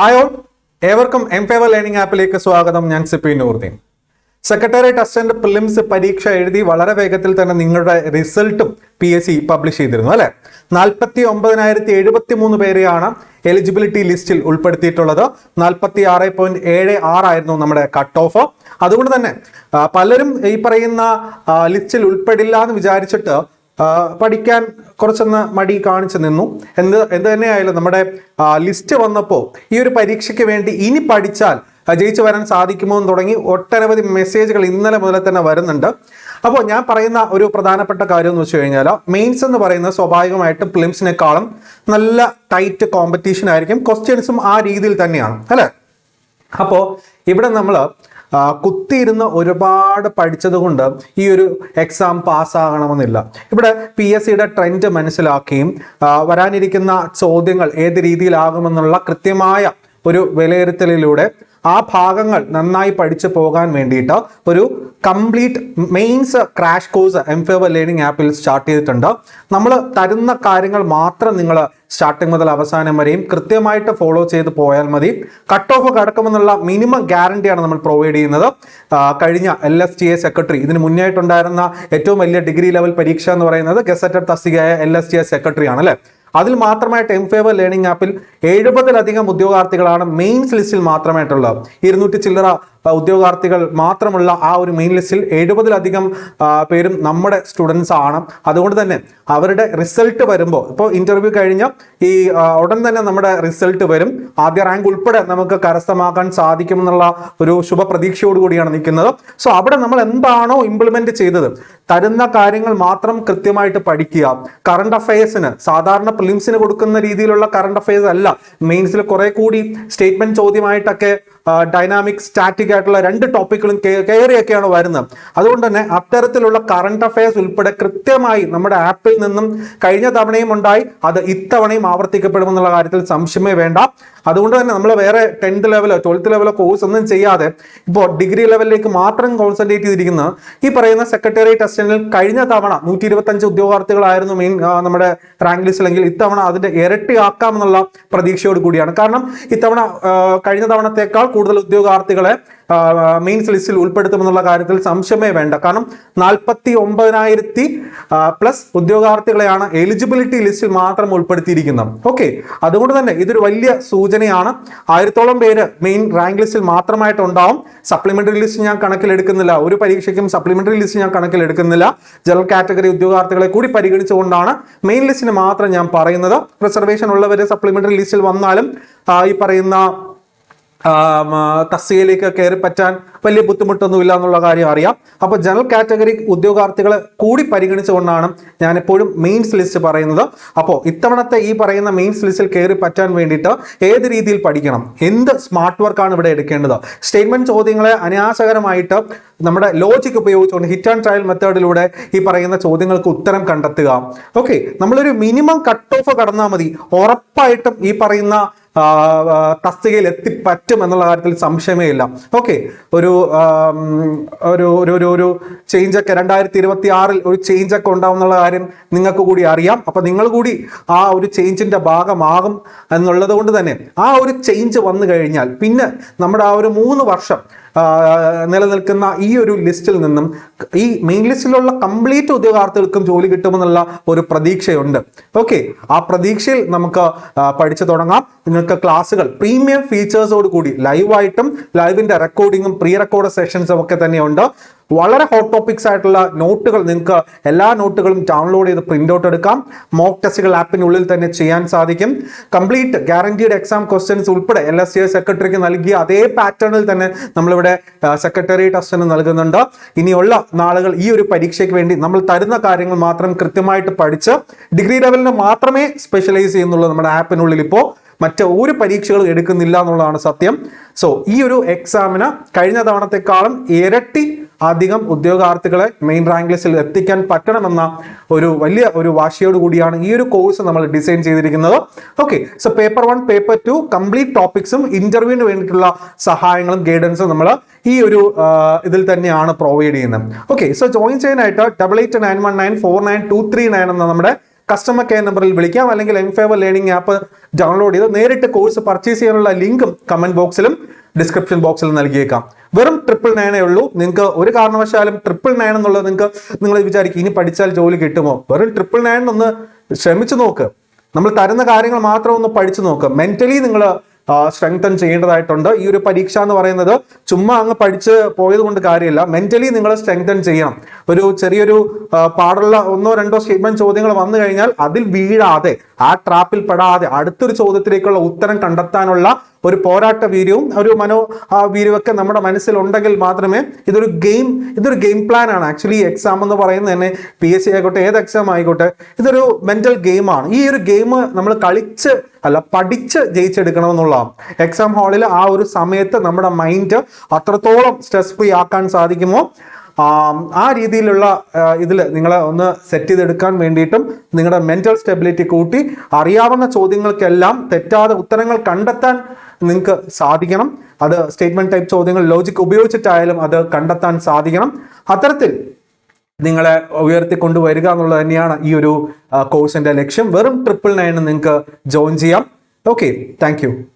Hi all. ഏവർക്കും M favour learning ആപ്പിലേക്ക് സ്വാഗതം. ഞാൻ Sippy Nooruddin. Secretariat assistant prelims പരീക്ഷ എഴുതി വളരെ വേഗത്തിൽ തന്നെ നിങ്ങളുടെ റിസൾട്ടും പി എസ് സി പബ്ലിഷ് ചെയ്തിരുന്നു അല്ലെ? നാൽപ്പത്തി ഒമ്പതിനായിരത്തി എഴുപത്തി മൂന്ന് പേരെയാണ് എലിജിബിലിറ്റി ലിസ്റ്റിൽ ഉൾപ്പെടുത്തിയിട്ടുള്ളത്. നാൽപ്പത്തി ആറ് പോയിന്റ് ഏഴ് ആറായിരുന്നു നമ്മുടെ കട്ട് ഓഫ് അതുകൊണ്ട് തന്നെ പലരും ഈ പറയുന്ന ലിസ്റ്റിൽ ഉൾപ്പെടില്ല എന്ന് വിചാരിച്ചിട്ട് പഠിക്കാൻ കുറച്ചൊന്ന് മടി കാണിച്ചു നിന്നു. എന്ത് എന്ത് തന്നെയായാലും നമ്മുടെ ലിസ്റ്റ് വന്നപ്പോൾ ഈ ഒരു പരീക്ഷയ്ക്ക് വേണ്ടി ഇനി പഠിച്ചാൽ ജയിച്ചു വരാൻ സാധിക്കുമോ എന്ന് തുടങ്ങി ഒട്ടനവധി മെസ്സേജുകൾ ഇന്നലെ മുതൽ തന്നെ വരുന്നുണ്ട്. അപ്പോൾ ഞാൻ പറയുന്ന ഒരു പ്രധാനപ്പെട്ട കാര്യം എന്ന് വെച്ച് കഴിഞ്ഞാൽ മെയിൻസ് എന്ന് പറയുന്നത് സ്വാഭാവികമായിട്ടും പ്ലിംസിനേക്കാളും നല്ല ടൈറ്റ് കോമ്പറ്റീഷൻ ആയിരിക്കും ക്വസ്റ്റ്യൻസും ആ രീതിയിൽ തന്നെയാണ് അല്ലേ? അപ്പോൾ ഇവിടെ നമ്മൾ കുത്തിയിരുന്ന് ഒരുപാട് പഠിച്ചത് കൊണ്ട് ഈ ഒരു എക്സാം പാസ്സാകണമെന്നില്ല. ഇവിടെ പി എസ് സിയുടെ ട്രെൻഡ് മനസ്സിലാക്കുകയും വരാനിരിക്കുന്ന ചോദ്യങ്ങൾ ഏത് രീതിയിലാകുമെന്നുള്ള കൃത്യമായ ഒരു വിലയിരുത്തലിലൂടെ ആ ഭാഗങ്ങൾ നന്നായി പഠിച്ചു പോകാൻ വേണ്ടിയിട്ട് ഒരു complete mains crash course M favour learning ആപ്പിൽ സ്റ്റാർട്ട് ചെയ്തിട്ടുണ്ട്. നമ്മൾ തരുന്ന കാര്യങ്ങൾ മാത്രം നിങ്ങൾ സ്റ്റാർട്ടിങ് മുതൽ അവസാനം വരെയും കൃത്യമായിട്ട് ഫോളോ ചെയ്ത് പോയാൽ മതി. കട്ട് ഓഫ് കടക്കുമെന്നുള്ള മിനിമം ഗ്യാരണ്ടിയാണ് നമ്മൾ പ്രൊവൈഡ് ചെയ്യുന്നത്. കഴിഞ്ഞ L S T A secretary ഇതിന് മുന്നായിട്ടുണ്ടായിരുന്ന ഏറ്റവും വലിയ ഡിഗ്രി ലെവൽ പരീക്ഷ എന്ന് പറയുന്നത് gazetted തസ്തികയായ L S T A secretary ആണ് അല്ലേ? അതിൽ മാത്രമായിട്ട് എം ഫേവർ ലേണിംഗ് ആപ്പിൽ എഴുപതിലധികം ഉദ്യോഗാർത്ഥികളാണ് മെയിൻസ് ലിസ്റ്റിൽ മാത്രമായിട്ടുള്ളത്. ഇരുന്നൂറ്റി ചില്ലറ ഉദ്യോഗാർത്ഥികൾ മാത്രമുള്ള ആ ഒരു മെയിൻ ലിസ്റ്റിൽ എഴുപതിലധികം പേരും നമ്മുടെ സ്റ്റുഡൻസ് ആണ്. അതുകൊണ്ട് തന്നെ അവരുടെ റിസൾട്ട് വരുമ്പോൾ ഇപ്പോൾ ഇന്റർവ്യൂ കഴിഞ്ഞ് ഈ ഉടൻ തന്നെ നമ്മുടെ റിസൾട്ട് വരും. ആദ്യ റാങ്ക് ഉൾപ്പെടെ നമുക്ക് കരസ്ഥമാക്കാൻ സാധിക്കുമെന്നുള്ള ഒരു ശുഭ പ്രതീക്ഷയോട് കൂടിയാണ് നിൽക്കുന്നത്. സോ അവിടെ നമ്മൾ എന്താണോ ഇംപ്ലിമെന്റ് ചെയ്തത് തരുന്ന കാര്യങ്ങൾ മാത്രം കൃത്യമായിട്ട് പഠിക്കുക. കറണ്ട് അഫയേഴ്സിന് സാധാരണ പ്രിലിംസിന് കൊടുക്കുന്ന രീതിയിലുള്ള കറണ്ട് അഫയേഴ്സ് അല്ല. മെയിൻസിൽ കുറെ കൂടി സ്റ്റേറ്റ്മെന്റ് ചോദ്യമായിട്ടൊക്കെ ഡൈനാമിക് സ്റ്റാറ്റിക് ആയിട്ടുള്ള രണ്ട് ടോപ്പിക്കുകളും കയറിയൊക്കെയാണ് വരുന്നത്. അതുകൊണ്ട് തന്നെ അത്തരത്തിലുള്ള കറണ്ട് അഫയേഴ്സ് ഉൾപ്പെടെ കൃത്യമായി നമ്മുടെ ആപ്പിൽ നിന്നും കഴിഞ്ഞ തവണയും ഉണ്ടായി. അത് ഇത്തവണയും ആവർത്തിക്കപ്പെടുമെന്നുള്ള കാര്യത്തിൽ സംശയമേ വേണ്ട. അതുകൊണ്ട് തന്നെ നമ്മൾ വേറെ ടെൻത്ത് ലെവലോ ട്വൽത്ത് ലെവലോ കോഴ്സ് ഒന്നും ചെയ്യാതെ ഇപ്പോൾ ഡിഗ്രി ലെവലിലേക്ക് മാത്രം കോൺസെൻട്രേറ്റ് ചെയ്തിരിക്കുന്ന ഈ പറയുന്ന സെക്രട്ടറി ടെസ്റ്റിനിൽ കഴിഞ്ഞ തവണ നൂറ്റി ഇരുപത്തഞ്ച് ഉദ്യോഗാർത്ഥികളായിരുന്നു മെയിൻ നമ്മുടെ റാങ്ക് ലിസ്റ്റിലെങ്കിൽ ഇത്തവണ അതിന്റെ ഇരട്ടിയാക്കാമെന്നുള്ള പ്രതീക്ഷയോട് കൂടിയാണ്. കാരണം ഇത്തവണ കഴിഞ്ഞ തവണത്തേക്കാൾ കൂടുതൽ ഉദ്യോഗാർത്ഥികളെ മെയിൻസ് ലിസ്റ്റിൽ ഉൾപ്പെടുത്തുമെന്നുള്ള കാര്യത്തിൽ സംശയമേ വേണ്ട. കാരണം നാൽപ്പത്തി ഒമ്പതിനായിരത്തി പ്ലസ് ഉദ്യോഗാർത്ഥികളെയാണ് എലിജിബിലിറ്റി ലിസ്റ്റിൽ മാത്രം ഉൾപ്പെടുത്തിയിരിക്കുന്നത്. ഓക്കെ അതുകൊണ്ട് തന്നെ ഇതൊരു വലിയ സൂചനയാണ്. ആയിരത്തോളം പേര് മെയിൻ റാങ്ക് ലിസ്റ്റിൽ മാത്രമായിട്ട് ഉണ്ടാവും സപ്ലിമെന്ററി ലിസ്റ്റ് ഞാൻ കണക്കിലെടുക്കുന്നില്ല. ഒരു പരീക്ഷയ്ക്കും സപ്ലിമെന്ററി ലിസ്റ്റ് ഞാൻ കണക്കിലെടുക്കുന്നില്ല. ജനറൽ കാറ്റഗറി ഉദ്യോഗാർത്ഥികളെ കൂടി പരിഗണിച്ചുകൊണ്ടാണ് മെയിൻ ലിസ്റ്റിന് മാത്രം ഞാൻ പറയുന്നത്. റിസർവേഷൻ ഉള്ളവർ സപ്ലിമെന്ററി ലിസ്റ്റിൽ വന്നാലും ഈ പറയുന്ന തസ്തികയിലേക്ക് കയറി പറ്റാൻ വലിയ ബുദ്ധിമുട്ടൊന്നും ഇല്ല എന്നുള്ള കാര്യം അറിയാം. അപ്പോൾ ജനറൽ കാറ്റഗറി ഉദ്യോഗാർത്ഥികളെ കൂടി പരിഗണിച്ചുകൊണ്ടാണ് ഞാൻ എപ്പോഴും മെയിൻസ് ലിസ്റ്റ് പറയുന്നത്. അപ്പോൾ ഇത്തവണത്തെ ഈ പറയുന്ന മെയിൻസ് ലിസ്റ്റിൽ കയറി പറ്റാൻ വേണ്ടിയിട്ട് ഏത് രീതിയിൽ പഠിക്കണം? എന്ത് സ്മാർട്ട് വർക്കാണ് ഇവിടെ എടുക്കേണ്ടത്? സ്റ്റേറ്റ്മെന്റ് ചോദ്യങ്ങളെ അനാശകരമായിട്ട് നമ്മുടെ ലോജിക് ഉപയോഗിച്ചുകൊണ്ട് ഹിറ്റ് ആൻഡ് ട്രയൽ മെത്തേഡിലൂടെ ഈ പറയുന്ന ചോദ്യങ്ങൾക്ക് ഉത്തരം കണ്ടെത്തുക. ഓക്കെ നമ്മളൊരു മിനിമം കട്ട് ഓഫ് കടന്നാൽ മതി. ഉറപ്പായിട്ടും ഈ പറയുന്ന തസ്തികയിൽ എത്തിപ്പറ്റും എന്നുള്ള കാര്യത്തിൽ സംശയമേ ഇല്ല. ഓക്കെ ഒരു ഒരു ഒരു ഒരു ഒരു ചേഞ്ച് ഒക്കെ രണ്ടായിരത്തി ഇരുപത്തി ആറിൽ ഒരു ചേഞ്ച് ഒക്കെ ഉണ്ടാവും എന്നുള്ള കാര്യം നിങ്ങൾക്ക് കൂടി അറിയാം. അപ്പൊ നിങ്ങൾ കൂടി ആ ഒരു ചേഞ്ചിന്റെ ഭാഗമാകും എന്നുള്ളത് കൊണ്ട് തന്നെ ആ ഒരു ചേഞ്ച് വന്നു കഴിഞ്ഞാൽ പിന്നെ നമ്മുടെ ആ ഒരു മൂന്ന് വർഷം നിലനിൽക്കുന്ന ഈ ഒരു ലിസ്റ്റിൽ നിന്നും ഈ മെയിൻ ലിസ്റ്റിലുള്ള കംപ്ലീറ്റ് ഉദ്യോഗാർത്ഥികൾക്കും ജോലി കിട്ടുമെന്നുള്ള ഒരു പ്രതീക്ഷയുണ്ട്. ഓക്കെ ആ പ്രതീക്ഷയിൽ നമുക്ക് പഠിച്ചു തുടങ്ങാം. നിങ്ങൾക്ക് ക്ലാസ്സുകൾ പ്രീമിയം ഫീച്ചേഴ്സോട് കൂടി ലൈവായിട്ടും ലൈവിന്റെ റെക്കോർഡിങ്ങും പ്രീ റെക്കോർഡ് സെഷൻസും ഒക്കെ തന്നെയുണ്ട്. വളരെ ഹോട്ട് ടോപ്പിക്സ് ആയിട്ടുള്ള നോട്ടുകൾ നിങ്ങൾക്ക് എല്ലാ നോട്ടുകളും ഡൗൺലോഡ് ചെയ്ത് പ്രിന്റ് ഔട്ട് എടുക്കാം. മോക്ക് ടെസ്റ്റുകൾ ആപ്പിനുള്ളിൽ തന്നെ ചെയ്യാൻ സാധിക്കും. കംപ്ലീറ്റ് ഗ്യാരണ്ടീഡ് എക്സാം ക്വസ്റ്റ്യൻസ് ഉൾപ്പെടെ എൽ എസ് സി സെക്രട്ടറിക്ക് നൽകിയ അതേ പാറ്റേണിൽ തന്നെ നമ്മളിവിടെ സെക്രട്ടറി ടെസ്റ്റിന് നൽകുന്നുണ്ട്. ഇനിയുള്ള നാളുകൾ ഈ ഒരു പരീക്ഷയ്ക്ക് വേണ്ടി നമ്മൾ തരുന്ന കാര്യങ്ങൾ മാത്രം കൃത്യമായിട്ട് പഠിച്ച് ഡിഗ്രി ലെവലിന് മാത്രമേ സ്പെഷ്യലൈസ് ചെയ്യുന്നുള്ളൂ നമ്മുടെ ആപ്പിനുള്ളിൽ ഇപ്പോൾ മറ്റ് ഒരു പരീക്ഷകളും എടുക്കുന്നില്ല എന്നുള്ളതാണ് സത്യം. സോ ഈ ഒരു എക്സാമിന് കഴിഞ്ഞ തവണത്തെക്കാളും ഇരട്ടി അധികം ഉദ്യോഗാർത്ഥികളെ മെയിൻ റാങ്ക് ലിസ്റ്റിൽ എത്തിക്കാൻ പറ്റണമെന്ന ഒരു വലിയ ഒരു വാശിയോട് കൂടിയാണ് ഈ ഒരു കോഴ്സ് നമ്മൾ ഡിസൈൻ ചെയ്തിരിക്കുന്നത്. Okay so paper one paper two complete ടോപ്പിക്സും ഇന്റർവ്യൂവിന് വേണ്ടിയിട്ടുള്ള സഹായങ്ങളും ഗൈഡൻസും നമ്മൾ ഈ ഒരു ഇതിൽ തന്നെയാണ് പ്രൊവൈഡ് ചെയ്യുന്നത്. ഓക്കെ സോ ജോയിൻ ചെയ്യാനായിട്ട് double eight nine one nine four nine two three nine എന്ന നമ്മുടെ കസ്റ്റമർ കെയർ നമ്പറിൽ വിളിക്കാം. അല്ലെങ്കിൽ M favour learning app download ചെയ്ത് നേരിട്ട് കോഴ്സ് പർച്ചേസ് ചെയ്യാനുള്ള ലിങ്കും കമന്റ് ബോക്സിലും ഡിസ്ക്രിപ്ഷൻ ബോക്സിൽ നൽകിയേക്കാം. വെറും ട്രിപ്പിൾ നയനേ ഉള്ളൂ. നിങ്ങൾക്ക് ഒരു കാരണവശാലും ട്രിപ്പിൾ നയൻ എന്നുള്ളത് നിങ്ങൾക്ക് നിങ്ങൾ വിചാരിക്കും ഇനി പഠിച്ചാൽ ജോലി കിട്ടുമോ? വെറും ട്രിപ്പിൾ നയൻ ഒന്ന് ശ്രമിച്ചു നോക്ക്. നമ്മൾ തരുന്ന കാര്യങ്ങൾ മാത്രം ഒന്ന് പഠിച്ചു നോക്ക്. മെന്റലി നിങ്ങൾ സ്ട്രെങ്തൻ ചെയ്യേണ്ടതായിട്ടുണ്ട്. ഈ ഒരു പരീക്ഷ എന്ന് പറയുന്നത് ചുമ്മാ അങ്ങ് പഠിച്ച് പോയത് കൊണ്ട് കാര്യമില്ല. മെന്റലി നിങ്ങൾ സ്ട്രെങ്തൻ ചെയ്യണം. ഒരു ചെറിയൊരു പാടുള്ള ഒന്നോ രണ്ടോ സ്റ്റേറ്റ്മെന്റ് ചോദ്യങ്ങൾ വന്നു കഴിഞ്ഞാൽ അതിൽ വീഴാതെ ആ ട്രാപ്പിൽ പെടാതെ അടുത്തൊരു ചോദ്യത്തിലേക്കുള്ള ഉത്തരം കണ്ടെത്താനുള്ള ഒരു പോരാട്ട വീര്യവും ഒരു മനോ വീര്യമൊക്കെ നമ്മുടെ മനസ്സിലുണ്ടെങ്കിൽ മാത്രമേ ഇതൊരു ഗെയിം ഇതൊരു ഗെയിം പ്ലാൻ ആണ്. ആക്ച്വലി എക്സാം എന്ന് പറയുന്നത് തന്നെ പി എസ് സി ആയിക്കോട്ടെ ഏത് എക്സാം ആയിക്കോട്ടെ ഇതൊരു മെന്റൽ ഗെയിമാണ് ഈ ഒരു ഗെയിം നമ്മൾ കളിച്ച് അല്ല പഠിച്ച് ജയിച്ചെടുക്കണം ജയിച്ചെടുക്കണമെന്നുള്ളതാണ് എക്സാം ഹാളിൽ ആ ഒരു സമയത്ത് നമ്മുടെ മൈൻഡ് അത്രത്തോളം സ്ട്രെസ് ഫ്രീ ആക്കാൻ സാധിക്കുമോ? ആം, രീതിയിലുള്ള ഇതിൽ നിങ്ങളെ ഒന്ന് സെറ്റ് ചെയ്തെടുക്കാൻ വേണ്ടിയിട്ടും നിങ്ങളുടെ മെന്റൽ സ്റ്റെബിലിറ്റി കൂട്ടി അറിയാവുന്ന ചോദ്യങ്ങൾക്കെല്ലാം തെറ്റാതെ ഉത്തരങ്ങൾ കണ്ടെത്താൻ നിങ്ങൾക്ക് സാധിക്കണം. അത് സ്റ്റേറ്റ്മെന്റ് ടൈപ്പ് ചോദ്യങ്ങൾ ലോജിക് ഉപയോഗിച്ചിട്ടായാലും അത് കണ്ടെത്താൻ സാധിക്കണം. അത്തരത്തിൽ നിങ്ങളെ ഉയർത്തിക്കൊണ്ടുവരിക എന്നുള്ളത് തന്നെയാണ് ഈ ഒരു കോഴ്സിന്റെ ലക്ഷ്യം. വെറും ട്രിപ്പിൾ നയൻ നിങ്ങൾക്ക് ജോയിൻ ചെയ്യാം. Okay thank